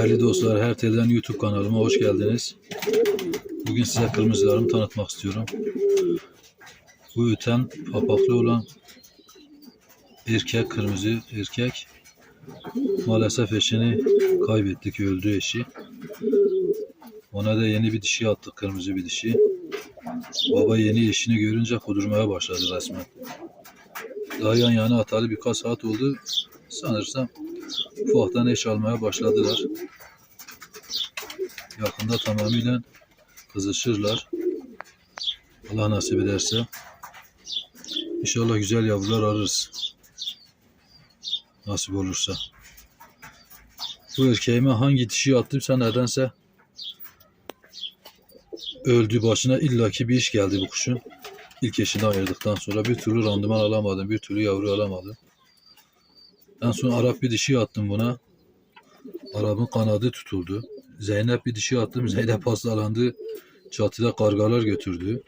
Değerli dostlar, Her Telden YouTube kanalıma hoş geldiniz. Bugün size kırmızılarımı tanıtmak istiyorum. Bu öten papaklı olan erkek kırmızı erkek maalesef eşini kaybettik, öldü eşi. Ona da yeni bir dişi attık, kırmızı bir dişi. Baba yeni eşini görünce kudurmaya başladı resmen. Daha yan yana atalı birkaç saat oldu. Sanırsam ufaktan eş almaya başladılar. Yakında tamamıyla kızışırlar. Allah nasip ederse. İnşallah güzel yavrular ararız. Nasip olursa. Bu erkeğime hangi dişi attımsa nedense öldü başına illaki bir iş geldi bu kuşun. İlk eşini ayırdıktan sonra bir türlü randıman alamadım, bir türlü yavru alamadım. En son Arap bir dişi attım buna. Arap'ın kanadı tutuldu. Zeynep bir dişi attım. Zeynep hastalandı. Çatıda kargalar götürdü.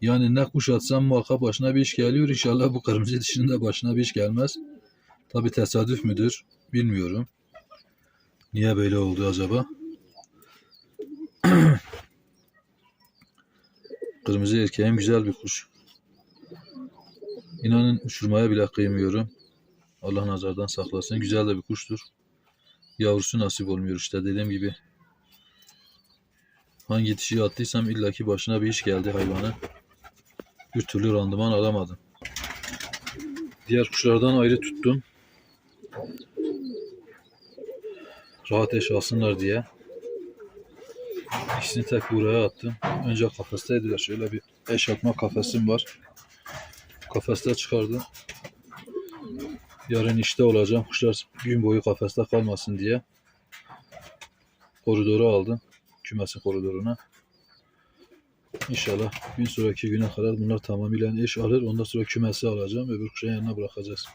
Yani ne kuş atsam muhakkak başına bir iş geliyor. İnşallah bu kırmızı dişinin de başına bir iş gelmez. Tabi tesadüf müdür bilmiyorum. Niye böyle oldu acaba? Kırmızı erkeğim güzel bir kuş. İnanın uçurmaya bile kıymıyorum. Allah nazardan saklasın. Güzel de bir kuştur. Yavrusu nasip olmuyor işte dediğim gibi. Hangi dişi attıysam illaki başına bir iş geldi hayvanın. Bir türlü randıman alamadım. Diğer kuşlardan ayrı tuttum. Rahat eş alsınlar diye. İkisini tek buraya attım. Önce kafesteydiler. Şöyle bir eş atma kafesim var. Kafeste çıkardım. Yarın işte olacağım. Kuşlar gün boyu kafeste kalmasın diye. Koridoru aldım. Kümesin koridoruna. İnşallah gün sonraki güne kadar bunlar tamamıyla eş alır. Ondan sonra kümesi alacağım. Öbür kuşun yanına bırakacağız.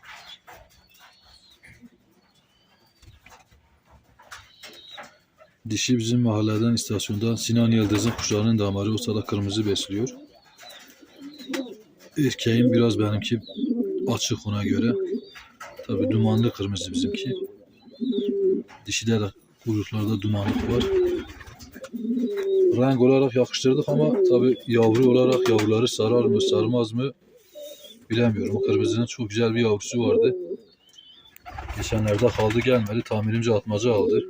Dişi bizim mahalleden istasyondan Sinan Yıldız'ın kuşlarının damarı olsa da kırmızı besliyor. Erkeğin biraz benimki açık ona göre. Tabi dumanlı kırmızı bizimki. Dişide de kuyruklarda dumanlık var. Renk olarak yakıştırdık ama tabi yavru olarak yavruları sarar mı sarmaz mı bilemiyorum. O kırmızının çok güzel bir yavrusu vardı. Geçenlerde kaldı gelmedi. Tahminimce atmaca aldı.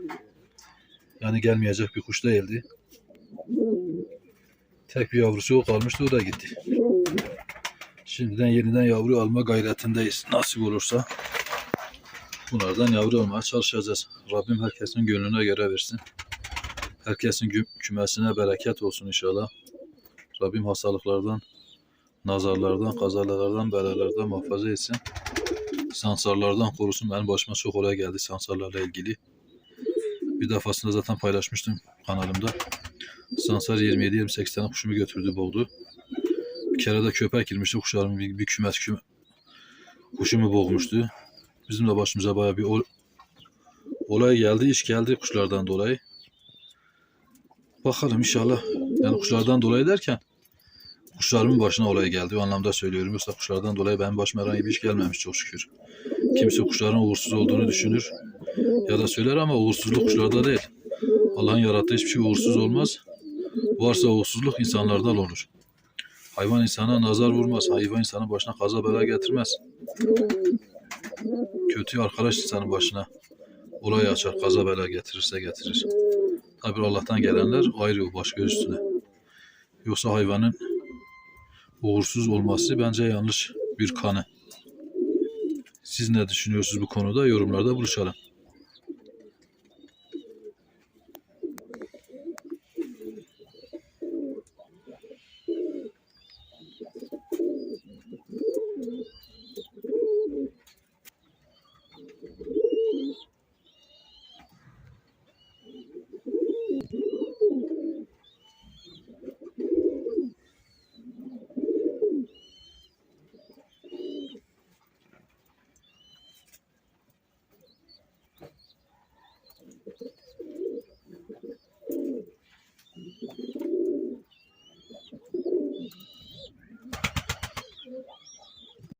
Yani gelmeyecek bir kuş değildi. Tek bir yavrusu o kalmıştı o da gitti. Şimdiden yeniden yavru alma gayretindeyiz. Nasip olursa bunlardan yavru almaya çalışacağız. Rabbim herkesin gönlüne göre versin. Herkesin kümesine bereket olsun inşallah. Rabbim hastalıklardan, nazarlardan, kazalardan, belalardan muhafaza etsin. Sansarlardan korusun. Benim başıma çok olay geldi sansarlarla ilgili. Bir defasında zaten paylaşmıştım kanalımda. Sansar 27-28 tane kuşumu götürdü, boğdu. Bir kere de köpek girmişti kuşlarımın bir, bir kümes küme, kuşumu boğmuştu. Bizim de başımıza baya bir ol- olay geldi, iş geldi kuşlardan dolayı. Bakalım inşallah. Yani kuşlardan dolayı derken kuşlarımın başına olay geldi. O anlamda söylüyorum. Yoksa kuşlardan dolayı benim başıma herhangi bir iş gelmemiş çok şükür. Kimse kuşların uğursuz olduğunu düşünür ya da söyler ama uğursuzluk kuşlarda değil. Allah'ın yarattığı hiçbir şey uğursuz olmaz. Varsa uğursuzluk insanlardan olur. Hayvan insana nazar vurmaz. Hayvan insanın başına kaza bela getirmez. Kötü arkadaş insanın başına olay açar, kaza bela getirirse getirir. Tabi Allah'tan gelenler ayrı baş göz üstüne. Yoksa hayvanın uğursuz olması bence yanlış bir kanı. Siz ne düşünüyorsunuz bu konuda? Yorumlarda buluşalım.